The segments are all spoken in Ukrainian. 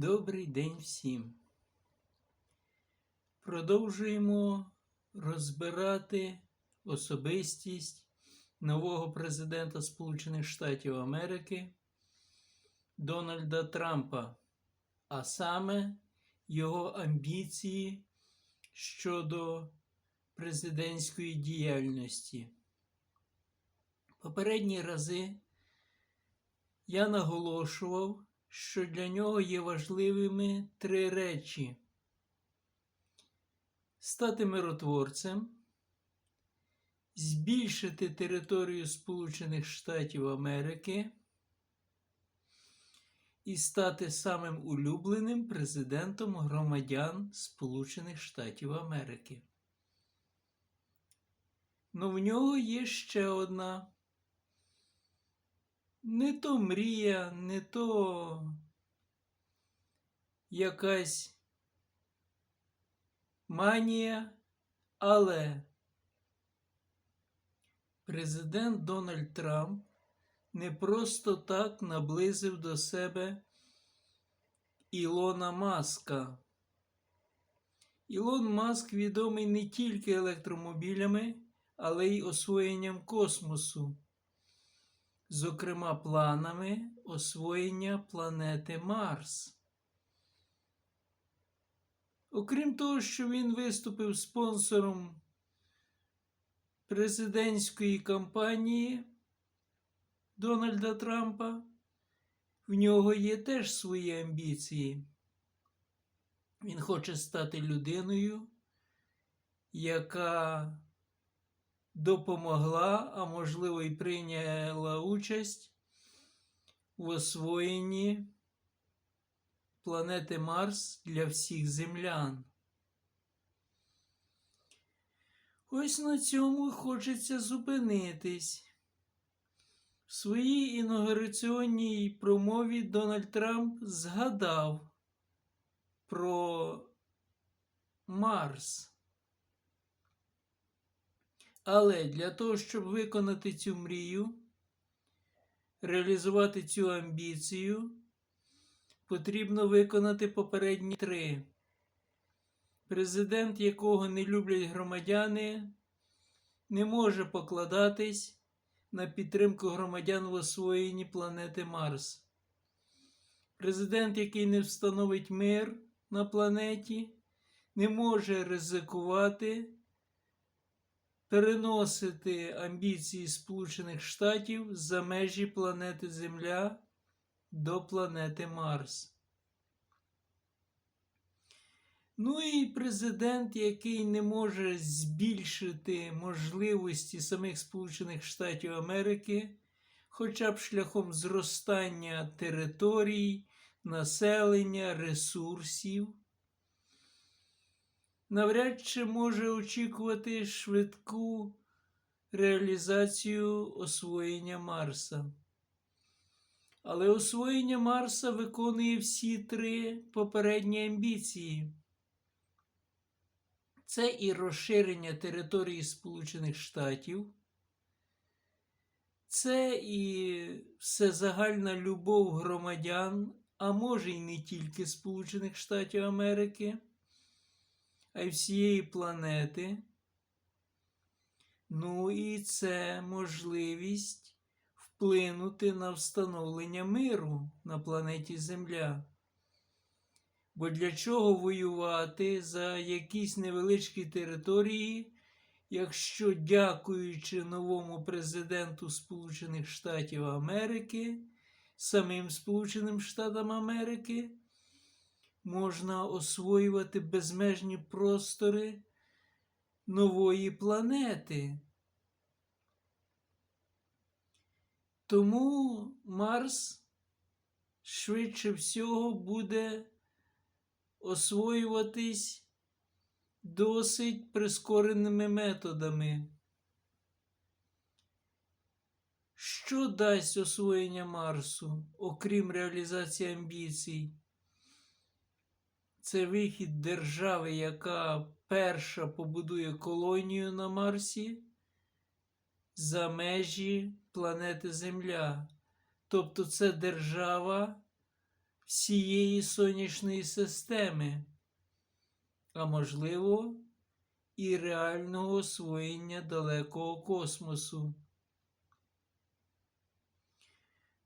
Добрий день всім. Продовжуємо розбирати особистість нового президента Сполучених Штатів Америки Дональда Трампа, а саме його амбіції щодо президентської діяльності. Попередні рази я наголошував, що для нього є важливими три речі: стати миротворцем, збільшити територію Сполучених Штатів Америки і стати самим улюбленим президентом громадян Сполучених Штатів Америки. Ну в нього є ще одна не то мрія, не то якась манія, але президент Дональд Трамп не просто так наблизив до себе Ілона Маска. Ілон Маск відомий не тільки електромобілями, але й освоєнням космосу зокрема планами освоєння планети Марс. Окрім того, що він виступив спонсором президентської кампанії Дональда Трампа, в нього є теж свої амбіції. Він хоче стати людиною, яка допомогла, а можливо, і прийняла участь в освоєнні планети Марс для всіх землян. Ось на цьому хочеться зупинитись. В своїй інаугураціонній промові Дональд Трамп згадав про Марс. Але для того, щоб виконати цю мрію, реалізувати цю амбіцію, потрібно виконати попередні три. Президент, якого не люблять громадяни, не може покладатись на підтримку громадян в освоєнні планети Марс. Президент, який не встановить мир на планеті, не може ризикувати переносити амбіції Сполучених Штатів за межі планети Земля до планети Марс. Ну і президент, який не може збільшити можливості самих Сполучених Штатів Америки, хоча б шляхом зростання територій, населення, ресурсів навряд чи може очікувати швидку реалізацію освоєння Марса. Але освоєння Марса виконує всі три попередні амбіції. Це і розширення території Сполучених Штатів, це і всезагальна любов громадян, а може й не тільки Сполучених Штатів Америки а й всієї планети. Ну і це можливість вплинути на встановлення миру на планеті Земля. Бо для чого воювати за якісь невеличкі території, якщо, дякуючи новому президенту Сполучених Штатів Америки, самим Сполученим Штатам Америки, можна освоювати безмежні простори нової планети. Тому Марс швидше всього буде освоюватись досить прискореними методами. Що дасть освоєння Марсу, окрім реалізації амбіцій? Це вихід держави, яка перша побудує колонію на Марсі за межі планети Земля. Тобто це держава всієї сонячної системи, а можливо, і реального освоєння далекого космосу.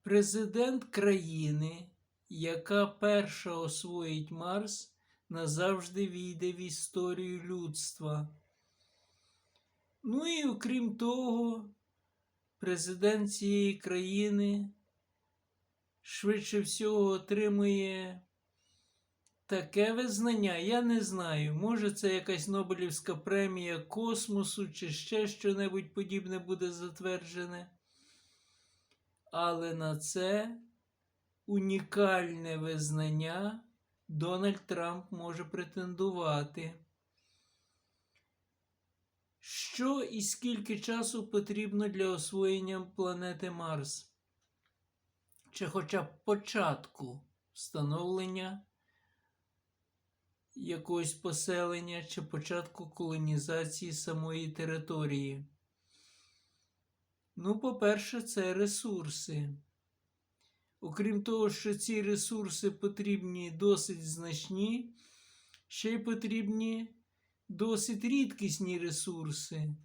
Президент країни, яка перша освоїть Марс, назавжди війде в історію людства. Ну і окрім того, президент цієї країни швидше всього отримує таке визнання. Я не знаю, може це якась Нобелівська премія космосу чи ще що-небудь подібне буде затверджене. Але на це унікальне визнання Дональд Трамп може претендувати. Що і скільки часу потрібно для освоєння планети Марс? Чи хоча б початку встановлення якогось поселення чи початку колонізації самої території? Ну, по-перше, це ресурси. Окрім того, що ці ресурси потрібні досить значні, ще й потрібні досить рідкісні ресурси,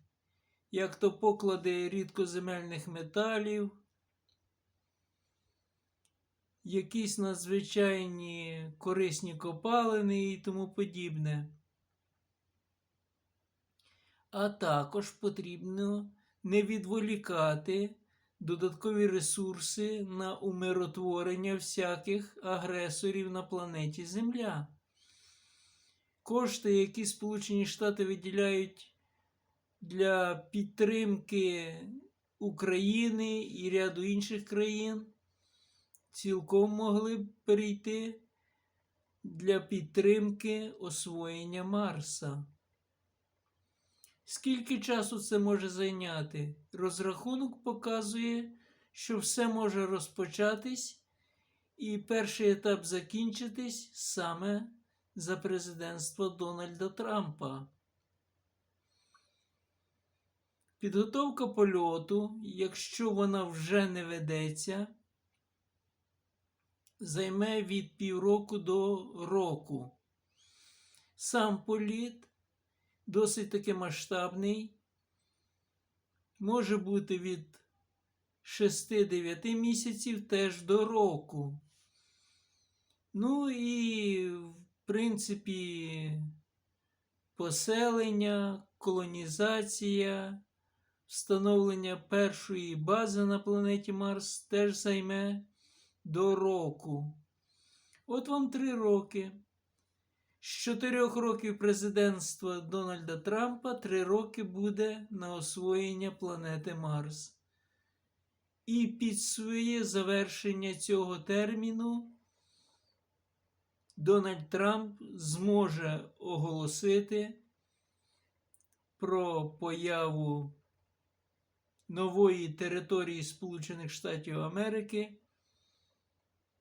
як то поклади рідкоземельних металів, якісь надзвичайні корисні копалини і тому подібне. А також потрібно не відволікати додаткові ресурси на умиротворення всяких агресорів на планеті Земля. Кошти, які Сполучені Штати виділяють для підтримки України і ряду інших країн, цілком могли б перейти для підтримки освоєння Марса. Скільки часу це може зайняти? Розрахунок показує, що все може розпочатись, і перший етап закінчитись саме за президентства Дональда Трампа. Підготовка польоту, якщо вона вже не ведеться, займе від півроку до року. Сам політ досить таки масштабний, може бути від 6-9 місяців теж до року. Ну і, в принципі, поселення, колонізація, встановлення першої бази на планеті Марс теж займе до року. От вам три роки. З чотирьох років президентства Дональда Трампа три роки буде на освоєння планети Марс. І під своє завершення цього терміну Дональд Трамп зможе оголосити про появу нової території Сполучених Штатів Америки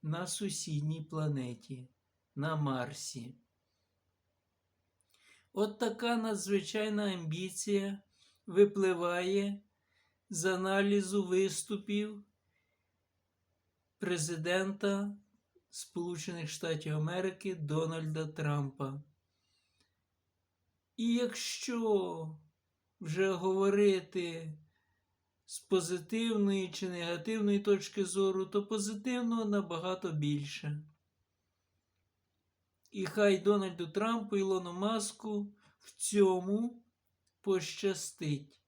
на сусідній планеті, на Марсі. От така надзвичайна амбіція випливає з аналізу виступів президента Сполучених Штатів Америки Дональда Трампа. І якщо вже говорити з позитивної чи негативної точки зору, то позитивного набагато більше. І хай Дональду Трампу і Ілону Маску в цьому пощастить.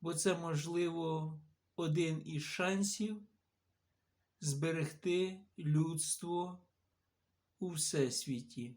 Бо це, можливо, один із шансів зберегти людство у всесвіті.